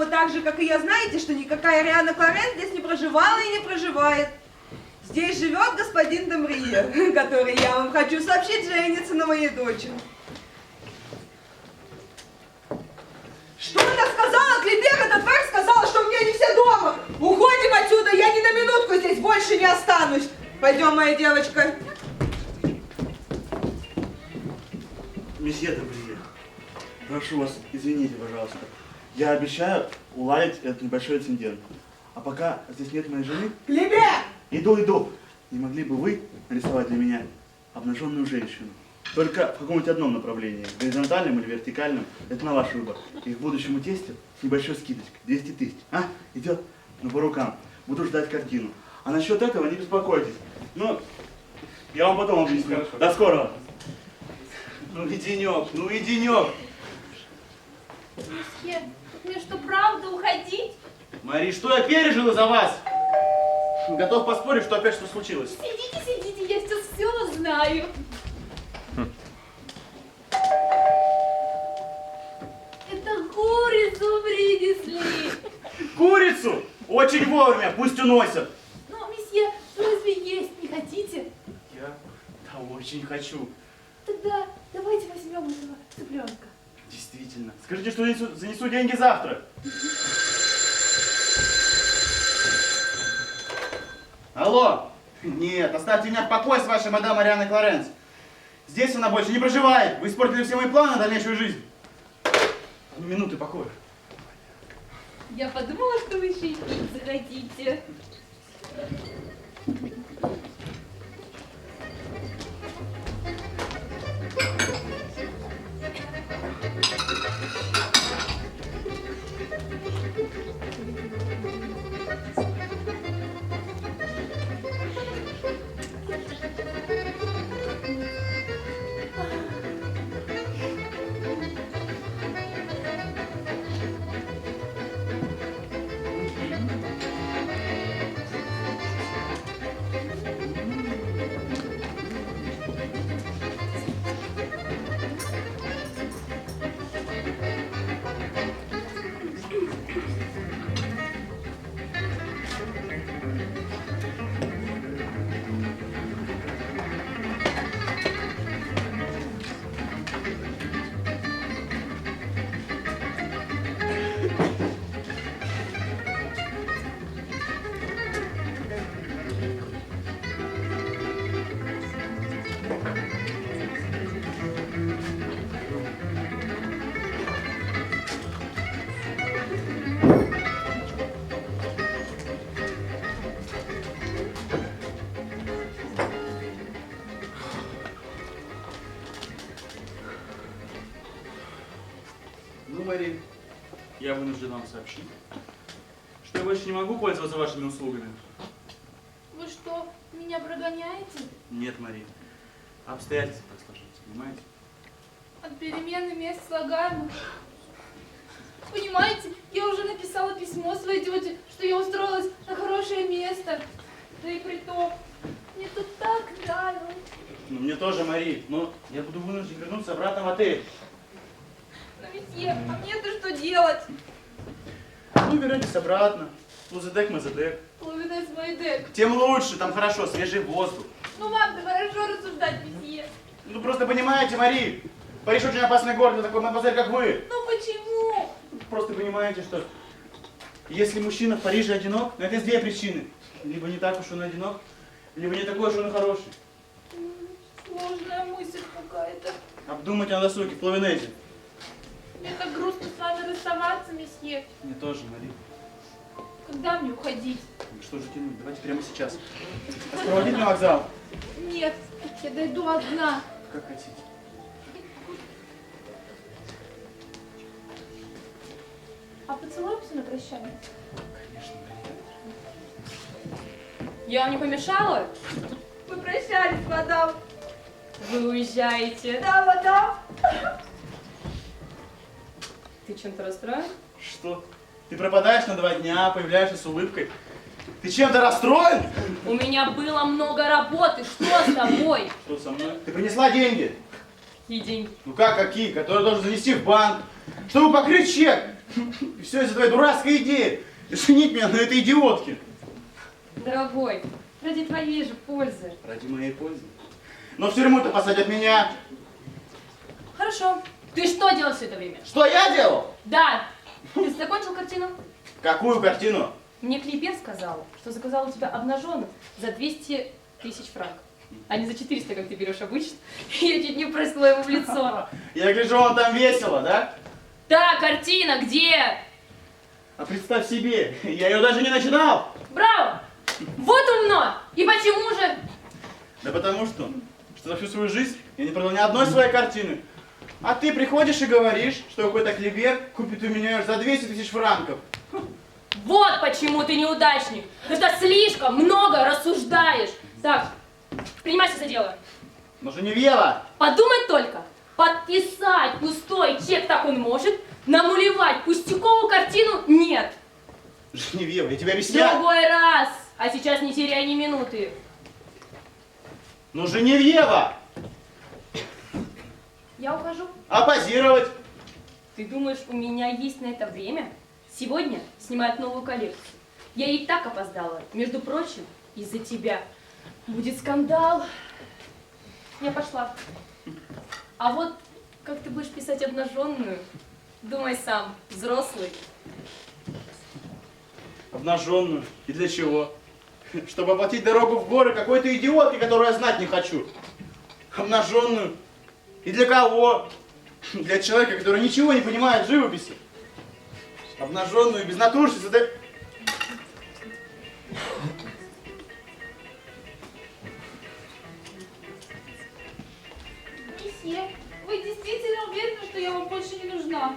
вы так же, как и я, знаете, что никакая Риана Кларен здесь не проживала и не проживает. Здесь живет господин Демрие, который, я вам хочу сообщить, женится на моей дочери. Что она сказала? Клибер, эта тварь сказала, что у меня не все дома. Уходим отсюда, я ни на минутку здесь больше не останусь. Пойдем, моя девочка. Месье Добрие, прошу вас, извините, пожалуйста. Я обещаю уладить этот небольшой инцидент. А пока здесь нет моей жены, Клибер! иду, иду. Не могли бы вы нарисовать для меня обнаженную женщину? Только в каком-нибудь одном направлении, горизонтальном или вертикальном, это на ваш выбор. И к будущему тестю с небольшой скидочкой, 200 тысяч. А, идет? Ну, по рукам. Буду ждать картину. А насчет этого не беспокойтесь. Ну, я вам потом объясню. До скорого. Ну и денек, ну и денек. Месье, мне что, правда уходить? Мари, что я пережил из-за вас? Готов поспорить, что опять что случилось. Сидите, сидите, я сейчас все знаю. Это курицу принесли. Курицу! Очень вовремя, пусть уносят. Но, месье, разве есть не хотите? Я да очень хочу. Тогда давайте возьмем этого цыпленка. Действительно. Скажите, что занесу, занесу деньги завтра. Алло! Нет, оставьте меня в покое с вашей мадам Арианой Клоренс. Здесь она больше не проживает. Вы испортили все мои планы на дальнейшую жизнь. Одну минуту покоя. Я подумала, что вы еще и пить захотите. Ну, я вынужден вам сообщить, что я больше не могу пользоваться вашими услугами. Вы что, меня прогоняете? Нет, Мари. Обстоятельства так сложились, понимаете? От перемены мест слагаемых. Понимаете, я уже написала письмо своей тете, что я устроилась на хорошее место. Да и при том, мне тут так нравилось. Ну, мне тоже, Мари, но я буду вынужден вернуться обратно в отель. Месье, а мне-то что делать? Ну, вернетесь обратно. Лузедек, мазедек. Ловинес мой дек. Тем лучше, там хорошо, свежий воздух. Ну вам-то хорошо рассуждать, месье. Ну, просто понимаете, Мари, Париж очень опасный город для такой мадемуазель, как вы. Ну почему? Просто понимаете, что если мужчина в Париже одинок, ну, это есть две причины. Либо не так уж он одинок, либо не такой уж он хороший. Сложная мысль какая-то. Обдумайте на досуге, в Плавенезе. Мне так грустно с вами расставаться, месье. Мне тоже, Мари. Когда мне уходить? Ну, Что же тянуть? Давайте прямо сейчас. Вас проводить на вокзал? Нет, я дойду одна. Как хотите. А поцелуемся на прощание? Конечно. Я вам не помешала? Мы прощались, мадам. Вы уезжаете. Да, мадам. Ты чем-то расстроен? Что? Ты пропадаешь на два дня, появляешься с улыбкой. Ты чем-то расстроен? У меня было много работы. Что с тобой? Что со мной? Ты принесла деньги? Какие деньги? Ну как, какие? Которые должен занести в банк, чтобы покрыть чек, И все из-за твоей дурацкой идеи. Женить меня на этой идиотке. Дорогой, ради твоей же пользы. Ради моей пользы. Но в тюрьму-то посадят меня. Хорошо. Ты что делал все это время? Что я делал? Да. Ты закончил картину? Какую картину? Мне Клипер сказал, что заказал у тебя обнаженных за 200 тысяч франков. А не за 400, как ты берешь обычно. Я чуть не прыснула ему в лицо. Я гляжу, вам там весело, да? Да, картина, где? А представь себе, я ее даже не начинал. Браво! Вот умно! И почему же? Да потому что, что за всю свою жизнь я не продал ни одной своей картины. А ты приходишь и говоришь, что какой-то клевер купит у меня за 200 тысяч франков. Вот почему ты неудачник. Это слишком много рассуждаешь. Так, принимайся за дело. Но Женевьева, Подумать только. Подписать пустой чек так он может, намулевать пустяковую картину нет. Женевьева, я тебе В объясняю. другой раз. А сейчас не теряй ни минуты. Ну Женевьева, Я ухожу. а позировать? Ты думаешь, у меня есть на это время? Сегодня снимают новую коллекцию. Я и так опоздала. Между прочим, из-за тебя. Будет скандал. Я пошла. А вот как ты будешь писать обнаженную, думай сам, взрослый. Обнаженную. И для чего? Чтобы оплатить дорогу в горы какой-то идиотке, которую я знать не хочу. Обнаженную. И для кого? Для человека, который ничего не понимает в живописи. Обнаженную, без натурщицы, да... Месье, вы действительно уверены, что я вам больше не нужна?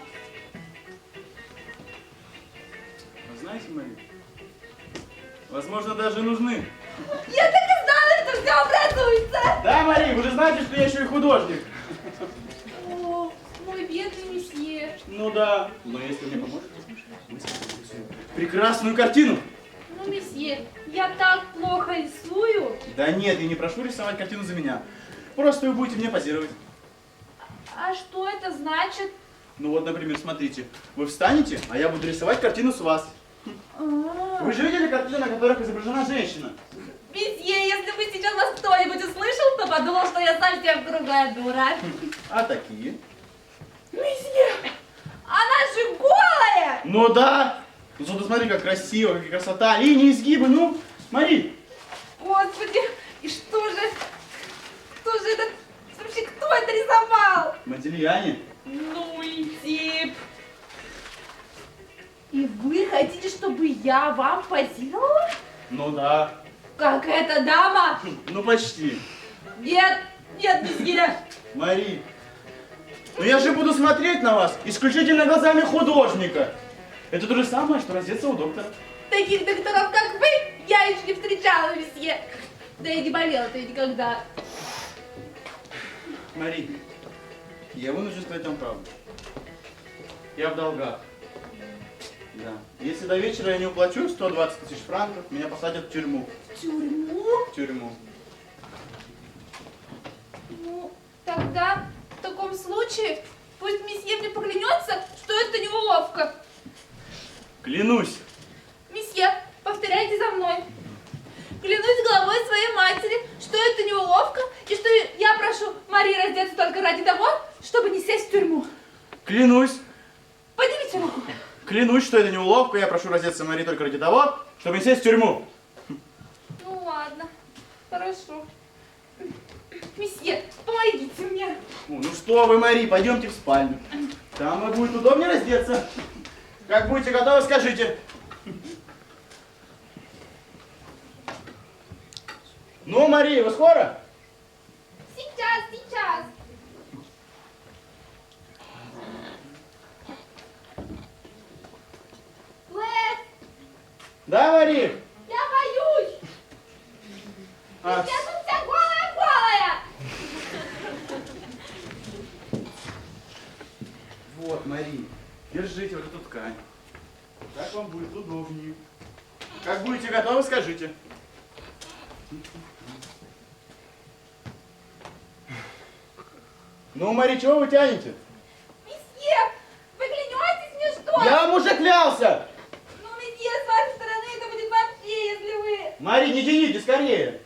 Вы знаете, Мария, возможно, даже нужны. Я так и знала, что все образуется. Да, Мария, вы же знаете, что я еще и художник. О, мой бедный месье. Ну да. Но если мне поможете, мы прекрасную картину. Ну, месье, я так плохо рисую. Да нет, я не прошу рисовать картину за меня. Просто вы будете мне позировать. А что это значит? Ну вот, например, смотрите. Вы встанете, а я буду рисовать картину с вас. А, Вы же видели картины, на которых изображена женщина? Месье, если бы сейчас вас кто-нибудь услышал, то подумал, что я совсем круглая дура. А такие? Месье, она же голая! Ну да. Ну зато смотри, как красиво, какая красота. Линии, изгибы, ну, смотри. Господи, и что же, кто же это, вообще кто это рисовал? Модельяне. Ну и тип. И вы хотите, чтобы я вам позировала? Ну да. Как эта дама? Ну почти. Нет, нет, месье. Мари, ну я же буду смотреть на вас исключительно глазами художника. Это то же самое, что раздеться у доктора. Таких докторов, как вы, я еще не встречала, месье. Да и не болела-то я никогда. Мари, я вынужден сказать вам правду. Я в долгах. Да. Если до вечера я не уплачу 120 тысяч франков, меня посадят в тюрьму. Тюрьму? В тюрьму. Ну, тогда в таком случае пусть месье мне поклянется, что это неловко. Клянусь. Месье, повторяйте за мной. Клянусь головой своей матери, что это неловко, и что я прошу Марии раздеться только ради того, чтобы не сесть в тюрьму. Клянусь. Поднимите руку. Клянусь, что это не уловка, я прошу раздеться Мари только ради того, чтобы не сесть в тюрьму. Ну ладно, хорошо. Месье, помогите мне. О, ну что вы, Мари, пойдемте в спальню. Там вам будет удобнее раздеться. Как будете готовы, скажите. Ну, Мария, вы скоро? Сейчас, сейчас. Лес, Да, Мари? я боюсь. А, Я тут вся голая-голая. вот, Мари, держите вот эту ткань. Так вам будет удобнее. Как будете готовы, скажите. Ну, Мари, чего вы тянете? Месье, вы клянетесь мне, что. Я вам уже клялся! Ну, месье, с вашей стороны это будет вообще, если вы... Мари, не тяните, скорее!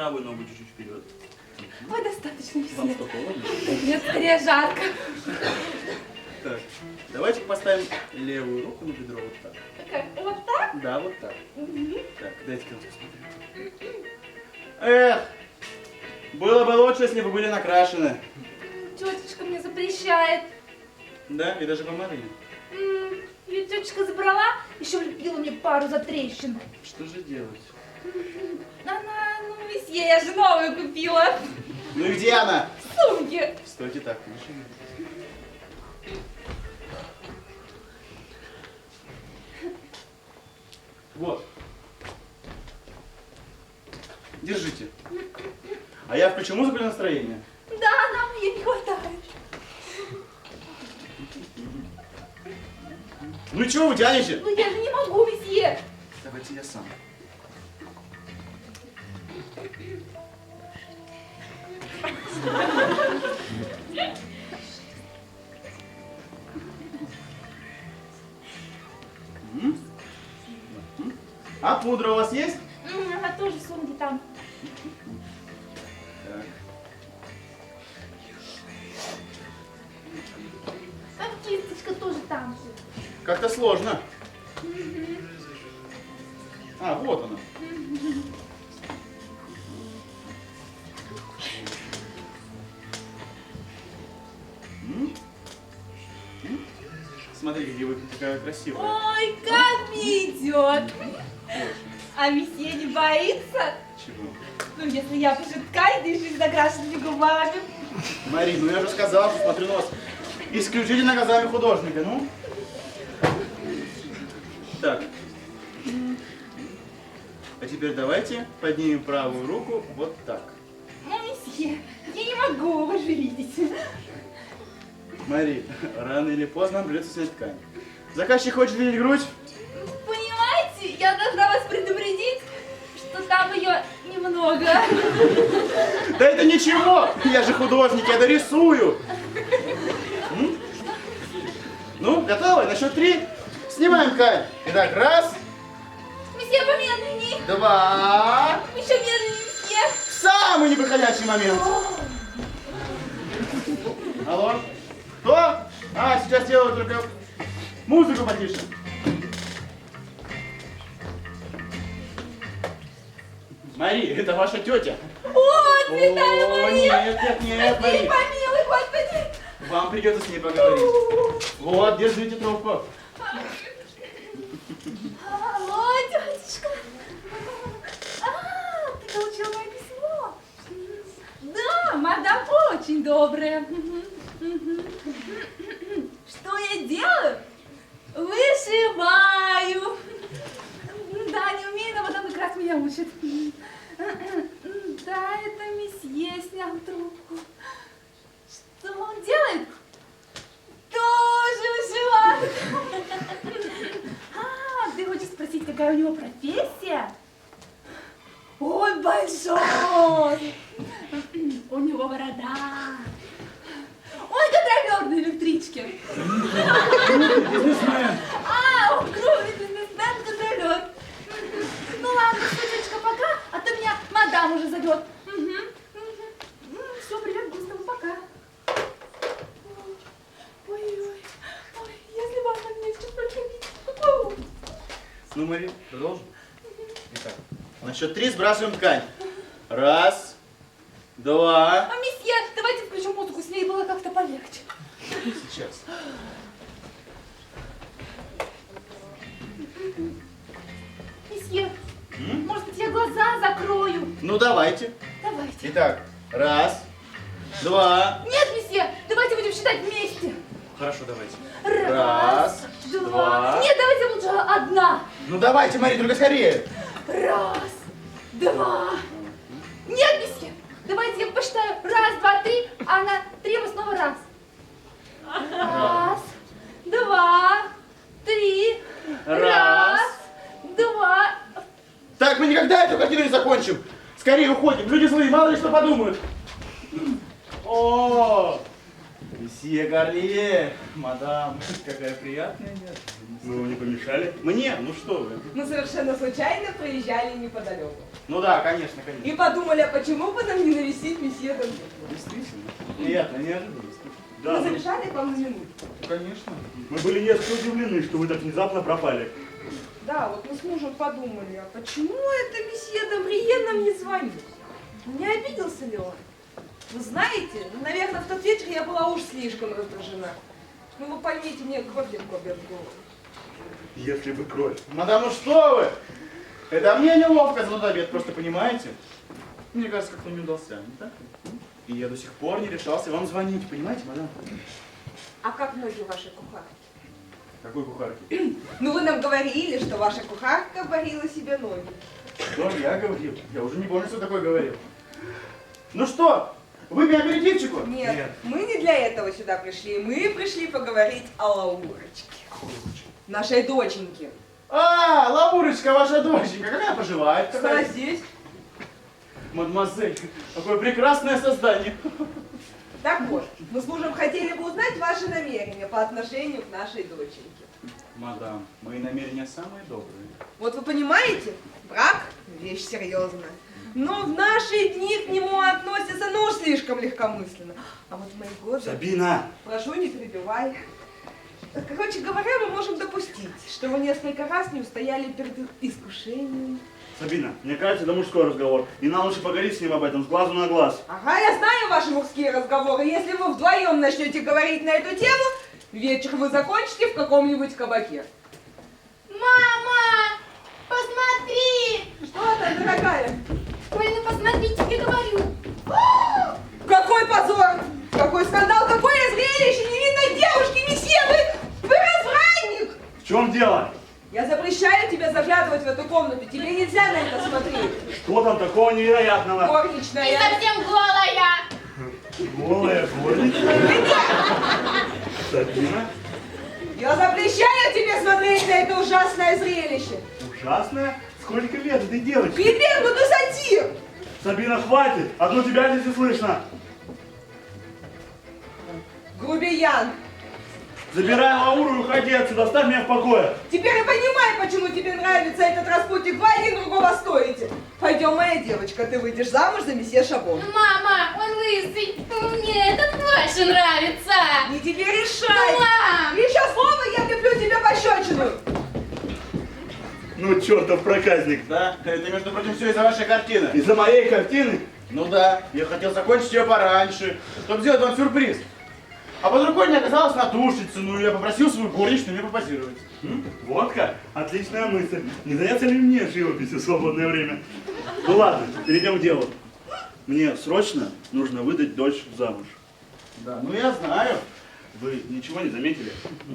Правую ногу чуть-чуть вперед. Ой, достаточно, Вам холодно? Нет, скорее жарко. Так, давайте поставим левую руку на бедро вот так. Как, вот так? Да, вот так. Так, дайте-ка я посмотрю. Эх, было бы лучше, если бы были накрашены. Тетечка мне запрещает. Да, и даже помарили. М, Ее тетечка забрала, еще влепила мне пару затрещин. Что же делать? Она, ну, месье, я же новую купила. Ну и где она? В сумке. Стойте так, машина. Вот. Держите. А я включу музыку для настроения. Да, нам ее не хватает. Ну чего вы тянете? Ну, я же не могу, месье. Давайте я сам. А пудра у вас есть? Она тоже в сумке там. Так. А кисточка тоже там же. Как-то сложно. Красивая. Ой, как мне идет. А месье не боится? Чего? Ну, если я пишу ткань, дышит закрашенными губами. Марин, ну я же сказал, что смотрю на вас исключительно глазами художника, ну? Так. А теперь давайте поднимем правую руку вот так. Ну, месье, я не могу, вы же видите. Мари, рано или поздно нам придется снять ткань. Заказчик хочет видеть грудь? Понимаете, я должна вас предупредить, что там ее немного. Да это ничего! Я же художник, я дорисую! М? Ну, готовы? На счет три снимаем ткань. Итак, раз, Месье, помедленней. два, Еще медленнее, месье. самый неподходящий момент. Алло? Кто? А, сейчас делаю только музыку потише. Мари, это ваша тетя. О, Святая О, Мария. нет, нет, нет, Мари. помилуй, Господи. Вам придется с ней поговорить. Вот, держите трубку. Алло, тетечка. А, ты получила мое письмо. Да, мадам очень добрая. Что я делаю? Вышиваю. Да, не умею, но потом как раз меня учат. Да, это месье снял трубку. Что он делает? Тоже вышивает. А, ты хочешь спросить, какая у него профессия? Он большой. У него борода. Он контролер на электричке. Бизнесмен. А, он крупный бизнесмен, контролер. Ну ладно, Светочка, пока, а то меня мадам уже зовет. Все, привет, Густаву, пока. Ой-ой, ой, если бы она меня сейчас видела. Ну, Мари, продолжим. Итак, на счет три сбрасываем ткань. Раз, два. А, месье, давайте включим музыку, с ней было как-то полегче. Сейчас. Месье, М? может быть, я глаза закрою? Ну, давайте. Давайте. Итак, раз, два. Нет, месье, давайте будем считать вместе. Хорошо, давайте. Раз, два. два. Нет, давайте лучше одна. Ну, давайте, Мари, только скорее. Раз, два. А на три мы снова раз. Раз, два, три, раз, два. Так, мы никогда эту картину не закончим. Скорее уходим. Люди злые, мало ли что подумают. О, месье Гарлье, мадам, какая приятная девушка. Мы вам не помешали? Мне? Ну что вы? Мы совершенно случайно проезжали неподалеку. Ну да, конечно, конечно. И подумали, а почему бы нам не навестить месье Домбрия? Действительно. Приятно, неожиданно. Да, Мы мы, забежали к вам на минуту. Конечно. мы были несколько удивлены, что вы так внезапно пропали. Да, вот мы с мужем подумали, а почему это месье Домбрие нам не звонит? Не обиделся ли он? Вы знаете, наверное, в тот вечер я была уж слишком раздражена. Ну, вы поймите, мне бьет в голову. Если бы кровь. Мадам, ну что вы? Это мне неловко за обед, просто понимаете? Мне кажется, как-то не удался, не так ли? И я до сих пор не решался вам звонить, понимаете, мадам? А как ноги вашей кухарки? Какой кухарки? Ну, вы нам говорили, что ваша кухарка варила себе ноги. Что я говорил? Я уже не помню, что такое говорил. Ну что, выпьем аперитивчику? Нет, мы не для этого сюда пришли. Мы пришли поговорить о Лаурочке. Нашей доченьке. А, Лавурочка, ваша доченька, как она поживает? Что Какая- здесь? Мадемуазель, какое прекрасное создание. Так вот, мы с мужем хотели бы узнать ваши намерения по отношению к нашей доченьке. Мадам, мои намерения самые добрые. Вот вы понимаете, брак – вещь серьезная. Но в наши дни к нему относятся, ну слишком легкомысленно. А вот мои годы... Сабина! Прошу, не перебивай. Короче говоря, мы можем допустить, что вы несколько раз не устояли перед искушением. Сабина, мне кажется, это мужской разговор. И нам лучше поговорить с ним об этом, с глазу на глаз. Ага, я знаю ваши мужские разговоры. Если вы вдвоем начнете говорить на эту тему, вечер вы закончите в каком-нибудь кабаке. Мама, посмотри! Что там, дорогая? Ой, ну посмотри, тебе говорю. Какой позор! Какой скандал! Какое зрелище! Не видно девушки, месье! Вы, чем дело? Я запрещаю тебе заглядывать в эту комнату. Тебе нельзя на это смотреть. Что там такого невероятного? Ты Горничная. совсем голая. Голая горничная. Сабина? Я запрещаю тебе смотреть на это ужасное зрелище. Ужасная? Сколько лет этой девочке? Клибер, ну ты сатир! Сабина, хватит! Одну тебя здесь и слышно. Грубиян! Забирай Лауру и уходи отсюда, оставь меня в покое. Теперь я понимаю, почему тебе нравится этот распутник. Вы один другого стоите. Пойдем, моя девочка, ты выйдешь замуж за месье Шабон. Мама, он лысый. Мне этот больше нравится. Не тебе решай. Мам! Еще слово, я влеплю тебе пощечину. Ну, чертов проказник. Да, это, между прочим, все из-за вашей картины. Из-за моей картины? Ну да, я хотел закончить ее пораньше, чтобы сделать вам сюрприз. А под рукой не оказалось натушиться, ну я попросил свою горничную мне попозировать. М? Водка? Отличная мысль. Не заняться ли мне живописью в свободное время? Ну ладно, перейдем к делу. Мне срочно нужно выдать дочь замуж. Да, ну я знаю. Вы ничего не заметили?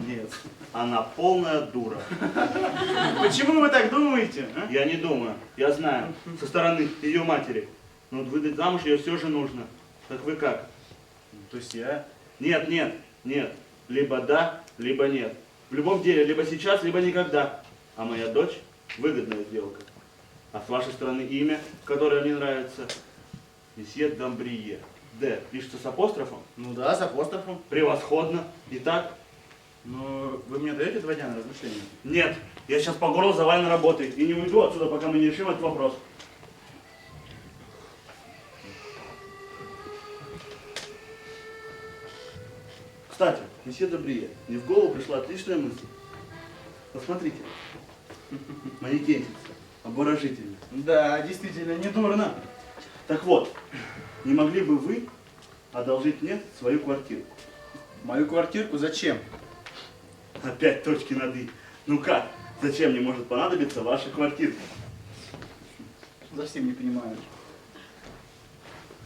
Нет. Она полная дура. Почему вы так думаете? а? Я не думаю, я знаю, со стороны ее матери. Но вот выдать замуж ее все же нужно. Так вы как? То есть я... Нет, нет, нет. Либо да, либо нет. В любом деле, либо сейчас, либо никогда. А моя дочь – выгодная сделка. А с вашей стороны имя, которое мне нравится – месье Дамбрие. Д. Пишется с апострофом? Ну да, с апострофом. Превосходно. Итак? Но вы мне даете два дня на размышление? Нет. Я сейчас по горло завален работой и не уйду отсюда, пока мы не решим этот вопрос. Кстати, месье Добрие, мне в голову пришла отличная мысль. Посмотрите. Манекенщица, обворожительно. Да, действительно, не дурно. Так вот, не могли бы вы одолжить мне свою квартиру? Мою квартирку зачем? Опять точки над «и». Ну как? Зачем мне может понадобиться ваша квартирка? Совсем не понимаю.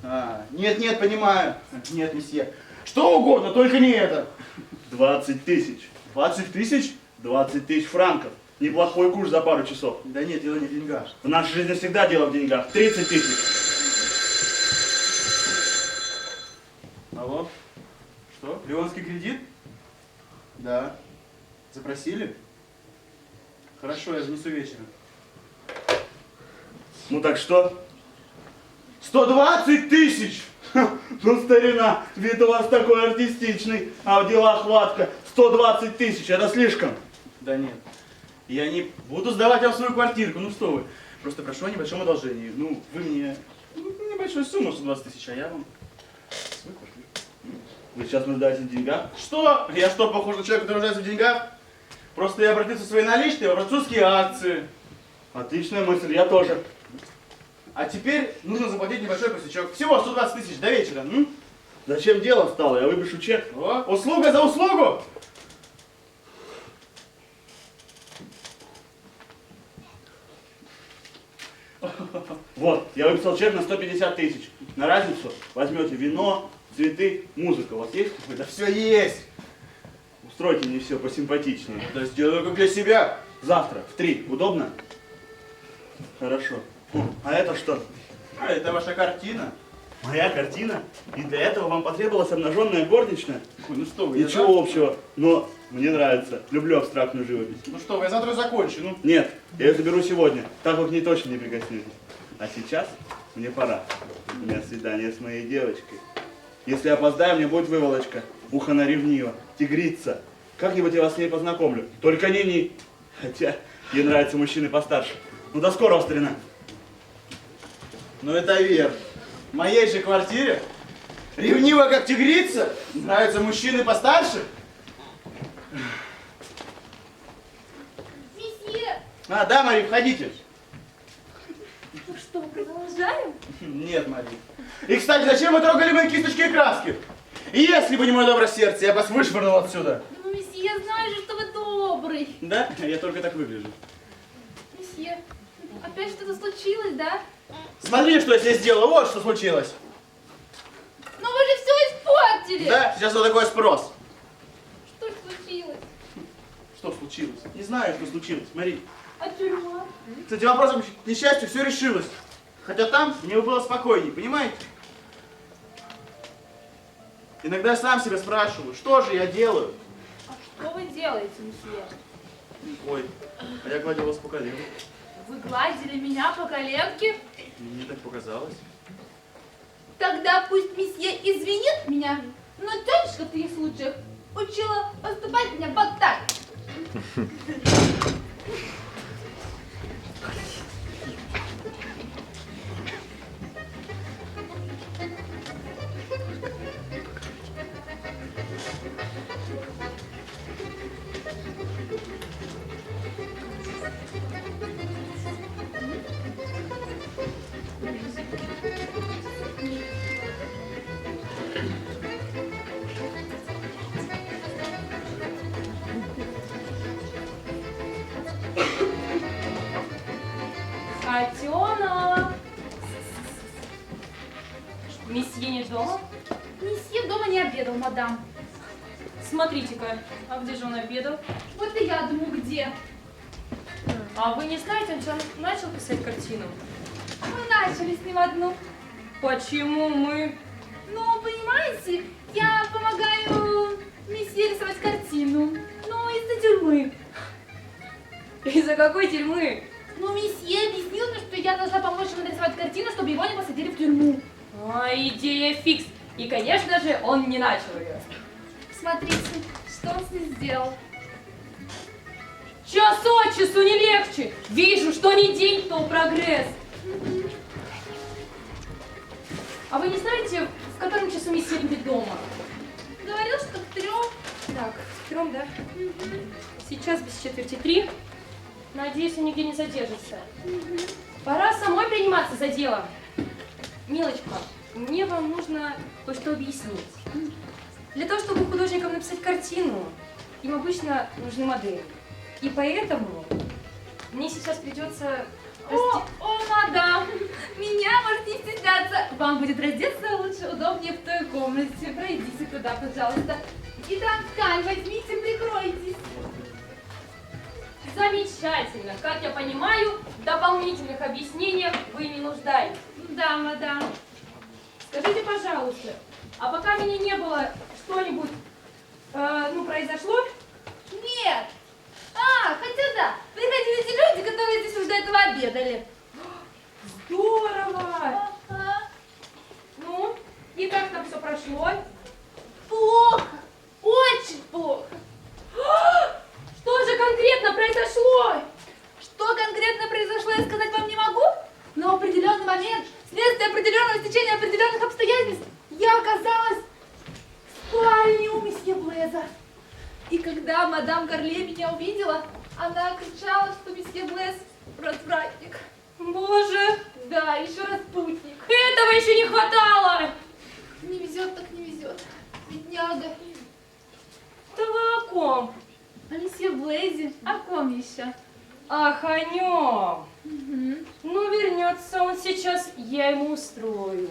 А, нет, нет, понимаю. Нет, месье. Что угодно, только не это. 20 тысяч. 20 тысяч? 20 тысяч франков. Неплохой курс за пару часов. Да нет, дело не в деньгах. В нашей жизни всегда дело в деньгах. 30 тысяч. Что? Что? Леонский кредит? Да. Запросили? Хорошо, я занесу вечером. Ну так что? 120 тысяч! Ну, старина, вид у вас такой артистичный, а в делах хватка. 120 тысяч, это слишком. Да нет. Я не буду сдавать вам свою квартирку, ну что вы. Просто прошу о небольшом одолжении. Ну, вы мне ну, небольшую сумму, 120 тысяч, а я вам свою квартиру. Вы сейчас нуждаетесь в деньгах? Что? Я что, похож на человека, который нуждается в деньгах? Просто я обратился своей наличные в французские акции. Отличная мысль, я тоже. А теперь нужно заплатить небольшой косячок. Всего 120 тысяч до вечера. м? Зачем дело стало? Я выпишу чек. О, услуга за услугу! Вот, я выписал чек на 150 тысяч. На разницу возьмете вино, цветы, музыка. У вас есть? Да все есть. Устройте мне все посимпатичнее. Да сделаю как для себя. Завтра в три. Удобно? Хорошо. А это что? А это ваша картина. Моя картина? И для этого вам потребовалась обнаженная горничная? Ой, ну что вы, Ничего завтра- общего, но мне нравится. Люблю абстрактную живопись. Ну что вы, я завтра закончу. Ну, Нет, я ее заберу сегодня, так вы к ней точно не прикоснетесь. А сейчас мне пора. У меня свидание с моей девочкой. Если опоздаю, мне будет выволочка. Ух, она ревнива, тигрица. Как-нибудь я вас с ней познакомлю. Только не ни. Хотя ей нравятся мужчины постарше. Ну до скорого, старина. Ну это верно. В моей же квартире ревнива как тигрица. Нравятся мужчины постарше. Месье, А, да, Мари, входите. ну что, продолжаем? Нет, Мари. И, кстати, зачем вы трогали мои кисточки и краски? Если бы не мое доброе сердце, я бы вас вышвырнул отсюда. Ну, месье, я знаю же, что вы добрый. Да? Я только так выгляжу. Месье, опять что-то случилось, да? Смотрите, что я здесь сделал. Вот что случилось. Но вы же все испортили. Да? Сейчас вот такой спрос. Что случилось? Что случилось? Не знаю, что случилось. Мари. А тюрьма? С этим вопросом, к несчастью, все решилось. Хотя там мне было спокойнее, понимаете? Иногда я сам себя спрашиваю, что же я делаю? А что вы делаете, месье? Ой, а я гладил вас по колену. Вы гладили меня по коленке? Мне так показалось. Тогда пусть месье извинит меня, но тетушка в таких случаях учила поступать меня вот так. Месье не дома? Месье дома не обедал, мадам. Смотрите-ка, а где же он обедал? Вот и я думаю, где. А вы не знаете, он начал писать картину? Мы начали с ним одну. Почему мы? Ну, понимаете, я помогаю месье рисовать картину. Ну, из-за тюрьмы. Из-за какой тюрьмы? Ну, месье объяснил мне, что я должна помочь ему нарисовать картину, чтобы его не посадили в тюрьму. А, идея фикс. И, конечно же, он не начал ее. Смотрите, что он с ней сделал. Час от часу не легче. Вижу, что не день, то прогресс. А вы не знаете, в котором часу месье будет дома? Говорил, что к трем. Так, в трем, да? Сейчас без четверти три. Надеюсь, он нигде не задержится. Пора самой приниматься за дело. Милочка, мне вам нужно кое-что объяснить. Для того, чтобы художникам написать картину, им обычно нужны модели. И поэтому мне сейчас придется... О, о, мадам, меня можете не стесняться. Вам будет раздеться лучше, удобнее в той комнате. Пройдите туда, пожалуйста. И там ткань возьмите, прикройтесь. Замечательно. Как я понимаю, в дополнительных объяснениях вы не нуждаетесь. Да, мадам. Скажите, пожалуйста, А пока меня не было, что-нибудь, э, ну, произошло? Нет. А, хотя да. Приходили те люди, которые здесь уже до этого обедали. Здорово! Ага. Ну, и как там все прошло? Плохо. Очень плохо. Что же конкретно произошло? Что конкретно произошло, я сказать вам не могу, но в определенный момент, вследствие определенного стечения определенных обстоятельств, я оказалась в спальне у месье Блеза. И когда мадам Горле меня увидела, она кричала, что месье Блез развратник. Боже, Да, еще распутник. этого еще не хватало! Не везет, так не везет. Бедняга. Да вы о ком? А месье Блейзе? О ком еще? Ах, о нем. Мгм. Ну, вернется он сейчас, я ему устрою.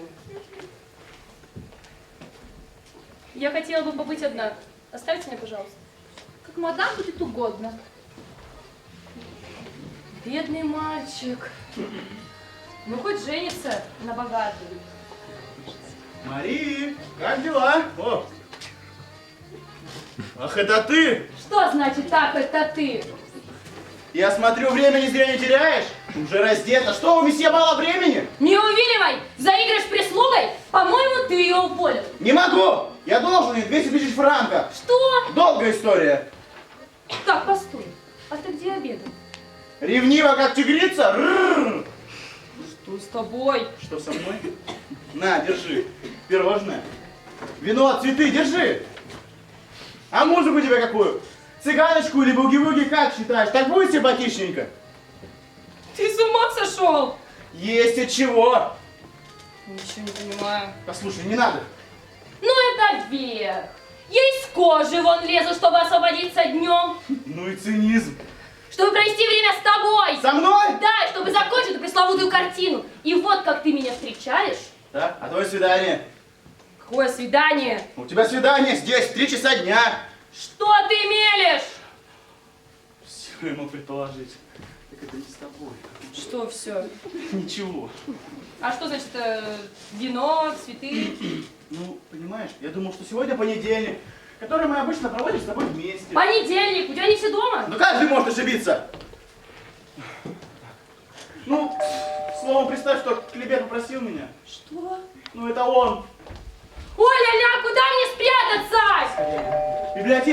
Я хотела бы побыть одна. Оставьте меня, пожалуйста. Как мадам будет угодно. Бедный мальчик. Ну, хоть женится на богатой. Мари, как дела? О. Ах, это ты? Что значит так, это ты? Я смотрю, времени зря не теряешь. Уже раздета. Что, у месье мало времени? Не увиливай! Заиграешь прислугой? По-моему, ты ее уволил. Не могу. Я должен ей 200 тысяч франков. Что? Долгая история. Так, постой. А ты где обедал? Ревнива, как тигрица. Рррр. Что с тобой? Что со мной? На, держи. Пирожное. Вино, цветы, держи. А музыку тебе какую? Цыганочку или буги-буги, как считаешь? Так будет симпатичненько? Ты с ума сошел? Есть от чего. Ничего не понимаю. Послушай, не надо. Ну это верх. Я из кожи вон лезу, чтобы освободиться днем. Ну и цинизм. Чтобы провести время с тобой. Со мной? Да, и чтобы закончить эту пресловутую картину. И вот как ты меня встречаешь. Да? А твое свидание? Какое свидание? У тебя свидание здесь, три часа дня. Что ты мелешь? Все мог предположить. Так это не с тобой. Что все? Ничего. А что значит э, вино, цветы? Ну, понимаешь, я думал, что сегодня понедельник, который мы обычно проводим с тобой вместе. Понедельник, у тебя не все дома? Ну как ты можешь ошибиться? Ну, словом, представь, что Клебер попросил меня. Что? Ну это он. Оля-ля, куда мне спрятаться? Библиотека.